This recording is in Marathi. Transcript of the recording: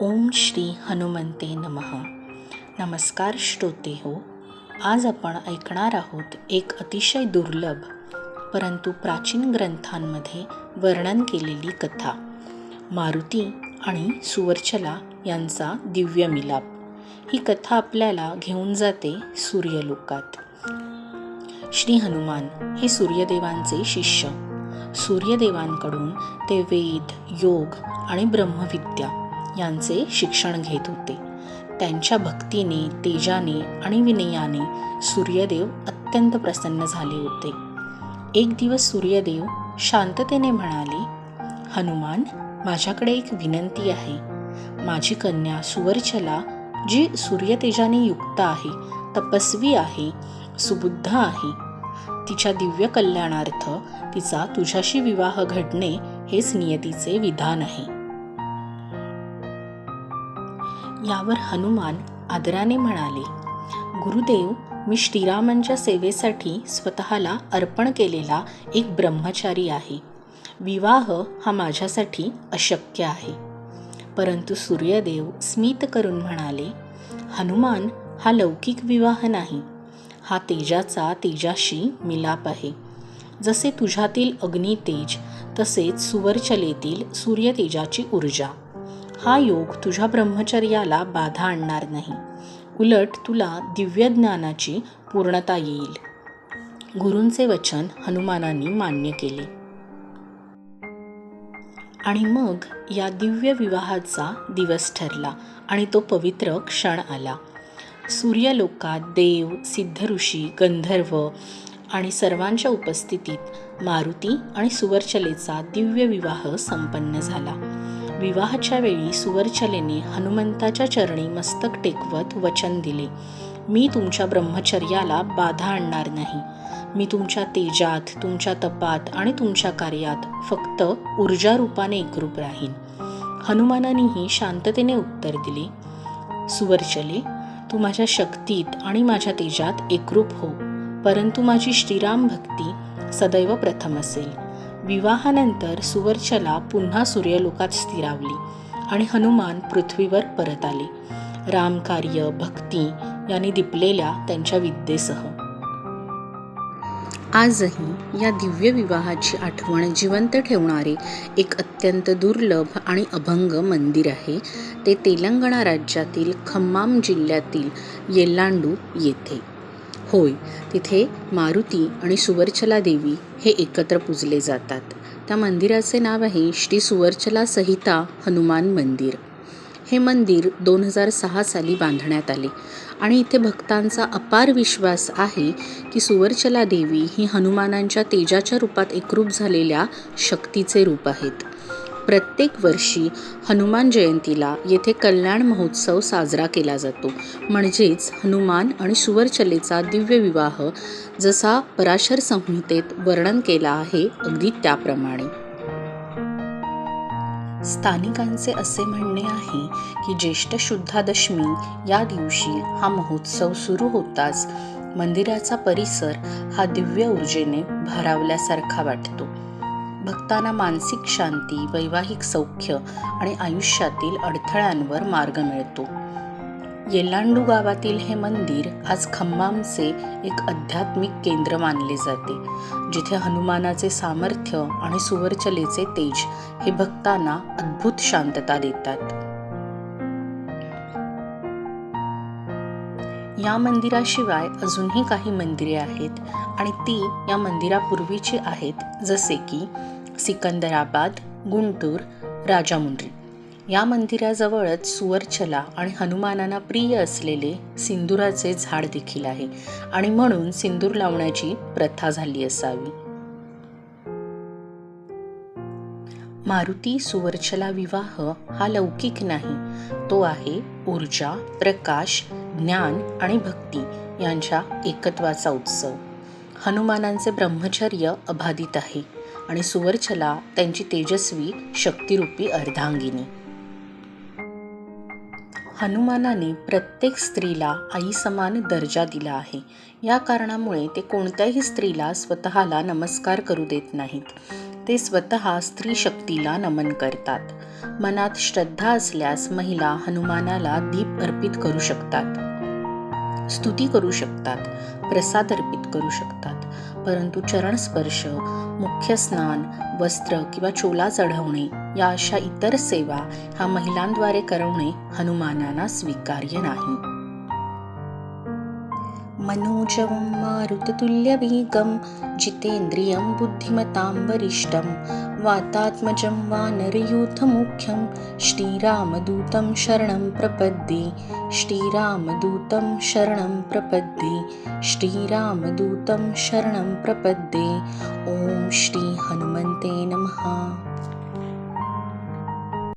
ओम श्री हनुमंते नमः. नमस्कार श्रोते हो आज आपण ऐकणार आहोत एक अतिशय दुर्लभ परंतु प्राचीन ग्रंथांमध्ये वर्णन केलेली कथा मारुती आणि सुवर्चला यांचा दिव्य मिलाप. ही कथा आपल्याला घेऊन जाते सूर्यलोकात. श्री हनुमान हे सूर्यदेवांचे शिष्य. सूर्यदेवांकडून ते वेद योग आणि ब्रह्मविद्या यांचे शिक्षण घेत होते. त्यांच्या भक्तीने तेजाने आणि विनयाने सूर्यदेव अत्यंत प्रसन्न झाले होते. एक दिवस सूर्यदेव शांततेने म्हणाले हनुमान माझ्याकडे एक विनंती आहे. माझी कन्या सुवर्चला जी सूर्यतेजाने युक्त आहे तपस्वी आहे सुबुद्ध आहे तिच्या दिव्य कल्याणार्थ तिचा तुझ्याशी विवाह घडणे हेच नियतीचे विधान आहे. यावर हनुमान आदराने म्हणाले गुरुदेव मी श्रीरामांच्या सेवेसाठी स्वतःला अर्पण केलेला एक ब्रह्मचारी आहे. विवाह हा माझ्यासाठी अशक्य आहे. परंतु सूर्यदेव स्मित करून म्हणाले हनुमान हा लौकिक विवाह नाही. हा तेजाचा तेजाशी मिलाप आहे. जसे तुझ्यातील अग्नितेज तसेच सुवरचलेतील सूर्यतेजाची ऊर्जा. हा योग तुझ्या ब्रह्मचर्याला बाधा आणणार नाही. उलट तुला दिव्य ज्ञानाची पूर्णता येईल. गुरूंचे वचन हनुमानांनी मान्य केले. आणि मग या दिव्य विवाहाचा दिवस ठरला आणि तो पवित्र क्षण आला. सूर्यलोकात देव सिद्धऋषी गंधर्व आणि सर्वांच्या उपस्थितीत मारुती आणि सुवर्चलेचा दिव्य विवाह संपन्न झाला. विवाहाच्या वेळी सुवर्चलेने हनुमंताच्या चरणी मस्तक टेकवत वचन दिले. मी तुमच्या ब्रह्मचर्याला बाधा आणणार नाही. मी तुमच्या तेजात तुमच्या तपात आणि तुमच्या कार्यात फक्त ऊर्जा रूपाने एकरूप राहीन. हनुमानानेही शांततेने उत्तर दिले. सुवर्चले तू माझ्या शक्तीत आणि माझ्या तेजात एकरूप हो परंतु माझी श्रीराम भक्ती सदैव प्रथम असेल. विवाहानंतर सुवर्चला पुन्हा सूर्यलोकात स्थिरावली आणि हनुमान पृथ्वीवर परत आले. रामकार्य भक्ती यांनी दिपलेल्या त्यांच्या विद्येसह. आजही या दिव्य विवाहाची आठवण जिवंत ठेवणारे एक अत्यंत दुर्लभ आणि अभंग मंदिर आहे. ते तेलंगणा राज्यातील खम्माम जिल्ह्यातील येल्लांडू येथे. होय तिथे मारुती आणि सुवर्चला देवी हे एकत्र पूजले जातात. त्या मंदिराचे नाव आहे श्री सुवर्चला सहिता हनुमान मंदिर. हे मंदिर दोन हजार सहा साली बांधण्यात आले आणि इथे भक्तांचा अपार विश्वास आहे की सुवर्चला देवी ही हनुमानांच्या तेजाच्या रूपात एकरूप झालेल्या शक्तीचे रूप आहेत. प्रत्येक वर्षी हनुमान जयंतीला येथे कल्याण महोत्सव साजरा केला जातो. म्हणजेच हनुमान आणि सुवर्चलेचा दिव्य विवाह जसा पराशर संहितेत वर्णन केला आहे अगदी त्याप्रमाणे. स्थानिकांचे असे म्हणणे आहे की ज्येष्ठ शुद्धादशमी या दिवशी हा महोत्सव सुरू होताच मंदिराचा परिसर हा दिव्य ऊर्जेने भारावल्यासारखा वाटतो. भक्तांना मानसिक शांती वैवाहिक सौख्य आणि आयुष्यातील अडथळ्यांवर मार्ग मिळतो. येल्लांडू गावातील हे मंदिर आज खम्मामचे एक आध्यात्मिक केंद्र मानले जाते जिथे हनुमानाचे सामर्थ्य आणि सुवर्चलेचे तेज हे भक्तांना अद्भुत शांतता देतात. या मंदिराशिवाय अजूनही काही मंदिरे आहेत आणि ती या मंदिरापूर्वीची आहेत जसे की सिकंदराबाद गुंटूर राजामुंड्री या मंदिराजवळच सुवर्चला आणि हनुमानांना प्रिय असलेले सिंदुराचे झाड देखील आहे आणि म्हणून सिंदूर लावण्याची प्रथा झाली असावी. मारुती सुवर्चला विवाह हा लौकिक नाही तो आहे ऊर्जा प्रकाश ज्ञान आणि भक्ती यांच्या एकत्वाचा उत्सव. हनुमानांचे ब्रह्मचर्य अबाधित आहे. आणि सुवर्चला त्यांची तेजस्वी शक्तिरूपी अर्धांगिनी. हनुमानाने प्रत्येक स्त्रीला आईसमान दर्जा दिला आहे. या कारणामुळे ते कोणत्याही स्त्रीला स्वतःला नमस्कार करू देत नाहीत. ते स्वतः स्त्री शक्तीला नमन करतात. मनात श्रद्धा असल्यास महिला हनुमानाला दीप अर्पित करू शकतात. स्तुती करू शकतात प्रसाद अर्पित करू शकतात. परंतु चरण स्पर्श मुख्य स्नान वस्त्र किंवा चोला चढवणे या अशा इतर सेवा ह्या महिलांद्वारे करवणे हनुमानांना स्वीकार्य नाही. मनोजवं मारुततुल्यवेगं जितेन्द्रियं बुद्धिमतां वरिष्ठं वातात्मजं वानरयूथमुख्यं श्रीरामदूतं शरणं प्रपद्ये श्रीरामदूतं शरणं प्रपद्ये श्रीरामदूतं शरणं प्रपद्ये ॐ श्री हनुमन्ते नमः